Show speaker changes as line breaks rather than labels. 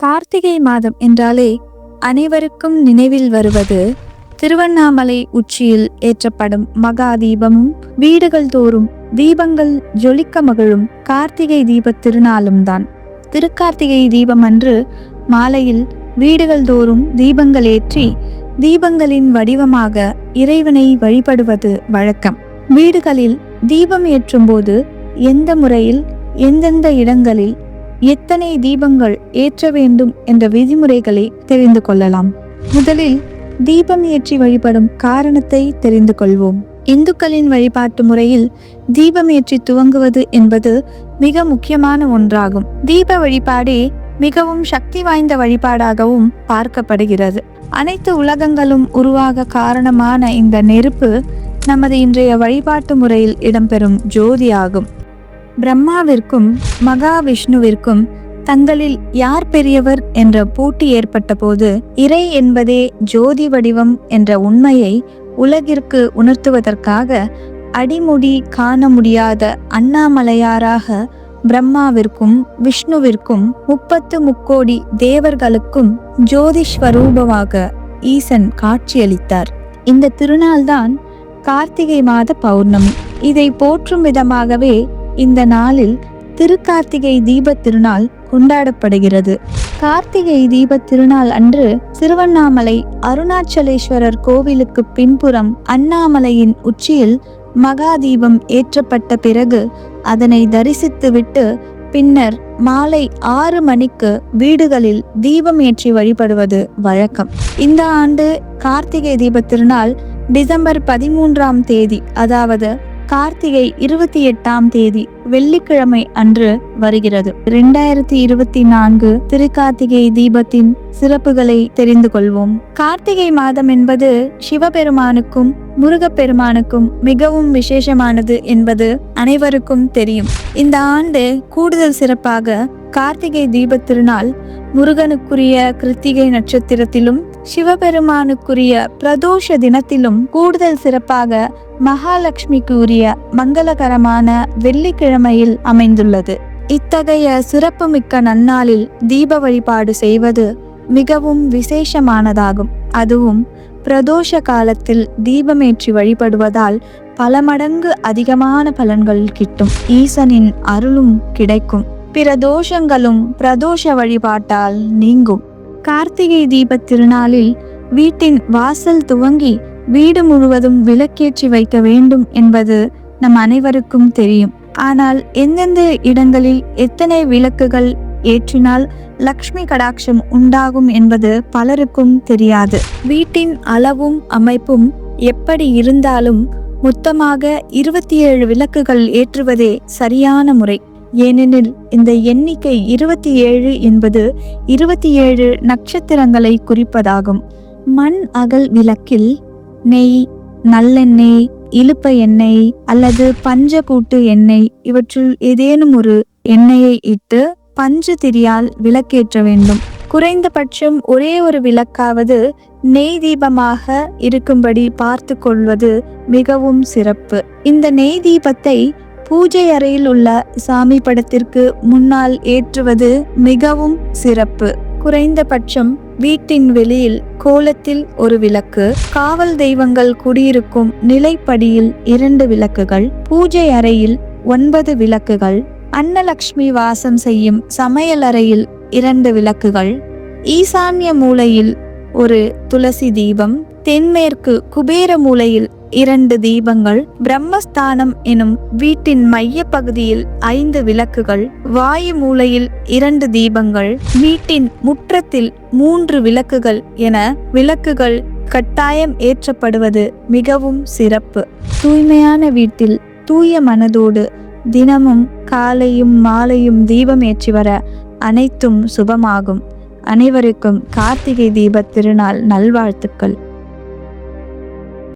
கார்த்திகை மாதம் என்றாலே அனைவருக்கும் நினைவில் வருவது திருவண்ணாமலை உச்சியில் ஏற்றப்படும் மகா தீபமும் வீடுகள் தோறும் தீபங்கள் ஜொலிக்க மகிழும் கார்த்திகை தீப திருநாளும் தான். திருக்கார்த்திகை தீபம் அன்று மாலையில் வீடுகள் தோறும் தீபங்கள் ஏற்றி தீபங்களின் வடிவமாக இறைவனை வழிபடுவது வழக்கம். வீடுகளில் தீபம் ஏற்றும் போது எந்த முறையில் எந்தெந்த இடங்களில் எத்தனை தீபங்கள் ஏற்ற வேண்டும் என்ற விதிமுறைகளை தெரிந்து கொள்ளலாம். முதலில் தீபம் ஏற்றி வழிபடும் காரணத்தை தெரிந்து கொள்வோம். இந்துக்களின் வழிபாட்டு முறையில் தீபம் ஏற்றி துவங்குவது என்பது மிக முக்கியமான ஒன்றாகும். தீப வழிபாடே மிகவும் சக்தி வாய்ந்த வழிபாடாகவும் பார்க்கப்படுகிறது. அனைத்து உலகங்களும் உருவாக காரணமான இந்த நெருப்பு நமது இன்றைய வழிபாட்டு முறையில் இடம்பெறும் ஜோதி ஆகும். பிரம்மாவிற்கும் மகாவிஷ்ணுவிற்கும் தங்களில் யார் பெரியவர் என்ற போட்டி ஏற்பட்டபோது இறை என்பதே ஜோதி வடிவம் என்ற உண்மையை உலகிற்கு உணர்த்துவதற்காக அடிமுடி காண முடியாத அண்ணாமலையாராக பிரம்மாவிற்கும் விஷ்ணுவிற்கும் முப்பத்து முக்கோடி தேவர்களுக்கும் ஜோதிஸ்வரூபமாக ஈசன் காட்சியளித்தார். இந்த திருநாள்தான் கார்த்திகை மாத பௌர்ணமி. இதை போற்றும் விதமாகவே இந்த நாளில் திருக்கார்த்திகை தீப திருநாள் கொண்டாடப்படுகிறது. கார்த்திகை தீப திருநாள் அன்று திருவண்ணாமலை அருணாச்சலேஸ்வரர் கோவிலுக்கு பின்புறம் அண்ணாமலையின் உச்சியில் மகா தீபம் ஏற்றப்பட்ட பிறகு அதனை தரிசித்துவிட்டு பின்னர் மாலை ஆறு மணிக்கு வீடுகளில் தீபம் ஏற்றி வழிபடுவது வழக்கம். இந்த ஆண்டு கார்த்திகை தீப திருநாள் டிசம்பர் பதிமூன்றாம் தேதி அதாவது கார்த்திகை இருபத்தி எட்டாம் தேதி வெள்ளிக்கிழமை அன்று வருகிறது. இரண்டாயிரத்தி இருபத்தி நான்கு திருக்கார்த்திகை தீபத்தின் சிறப்புகளை தெரிந்து கொள்வோம். கார்த்திகை மாதம் என்பது சிவபெருமானுக்கும் முருகப்பெருமானுக்கும் மிகவும் விசேஷமானது என்பது அனைவருக்கும் தெரியும். இந்த ஆண்டு கூடுதல் சிறப்பாக கார்த்திகை தீப திருநாள் முருகனுக்குரிய கிருத்திகை நட்சத்திரத்திலும் சிவபெருமானுக்குரிய பிரதோஷ தினத்திலும் கூடுதல் சிறப்பாக மகாலட்சுமிக்கு உரிய மங்களகரமான வெள்ளிக்கிழமையில் அமைந்துள்ளது. இத்தகைய சிறப்புமிக்க நன்னாளில் தீப வழிபாடு செய்வது மிகவும் விசேஷமானதாகும். அதுவும் பிரதோஷ காலத்தில் தீபமேற்றி வழிபடுவதால் பல மடங்கு அதிகமான பலன்கள் கிட்டும். ஈசனின் அருளும் கிடைக்கும். பிற தோஷங்களும் பிரதோஷ வழிபாட்டால் நீங்கும். கார்த்திகை தீபத் திருநாளில் வீட்டின் வாசல் துவங்கி வீடு முழுவதும் விளக்கேற்றி வைக்க வேண்டும் என்பது நம் அனைவருக்கும் தெரியும். ஆனால் எந்தெந்த இடங்களில் எத்தனை விளக்குகள் ஏற்றினால் லக்ஷ்மி கடாட்சம் உண்டாகும் என்பது பலருக்கும் தெரியாது. வீட்டின் அளவும் அமைப்பும் எப்படி இருந்தாலும் மொத்தமாக இருபத்தி ஏழு விளக்குகள் ஏற்றுவதே சரியான முறை. ஏனெனில் இந்த எண்ணிக்கை இருபத்தி ஏழு என்பது இருபத்தி ஏழு நட்சத்திரங்களை குறிப்பதாகும். மண் அகல் விளக்கில் நெய் நல்லெண்ணெய் இழுப்ப எண்ணெய் அல்லது பஞ்ச கூட்டு எண்ணெய் இவற்றுள் ஏதேனும் ஒரு எண்ணெயை இட்டு பஞ்சு திரியால் விளக்கேற்ற வேண்டும். குறைந்தபட்சம் ஒரே ஒரு விளக்காவது நெய் தீபமாக இருக்கும்படி பார்த்து கொள்வது மிகவும் சிறப்பு. இந்த நெய் தீபத்தை பூஜை அறையில் உள்ள சாமி படத்திற்கு முன்னால் ஏற்றுவது மிகவும் சிறப்பு. குறைந்தபட்சம் வீட்டின் வெளியில் கோலத்தில் ஒரு விளக்கு காவல் தெய்வங்கள் குடியிருக்கும் நிலைப்படியில் இரண்டு விளக்குகள் பூஜை அறையில் ஒன்பது விளக்குகள் அன்னலக்ஷ்மி வாசம் செய்யும் சமையல் அறையில் இரண்டு விளக்குகள் ஈசான்ய மூலையில் ஒரு துளசி தீபம் தென்மேற்கு குபேர மூலையில் இரண்டு தீபங்கள் பிரம்மஸ்தானம் எனும் வீட்டின் மைய பகுதியில் ஐந்து விளக்குகள் வாயு மூலையில் இரண்டு தீபங்கள் வீட்டின் முற்றத்தில் மூன்று விளக்குகள் என விளக்குகள் கட்டாயம் ஏற்றப்படுவது மிகவும் சிறப்பு. தூய்மையான வீட்டில் தூய மனதோடு தினமும் காலையும் மாலையும் தீபம் ஏற்றி வர அனைத்தும் சுபமாகும். அனைவருக்கும் கார்த்திகை தீபத் திருநாள் நல்வாழ்த்துக்கள்.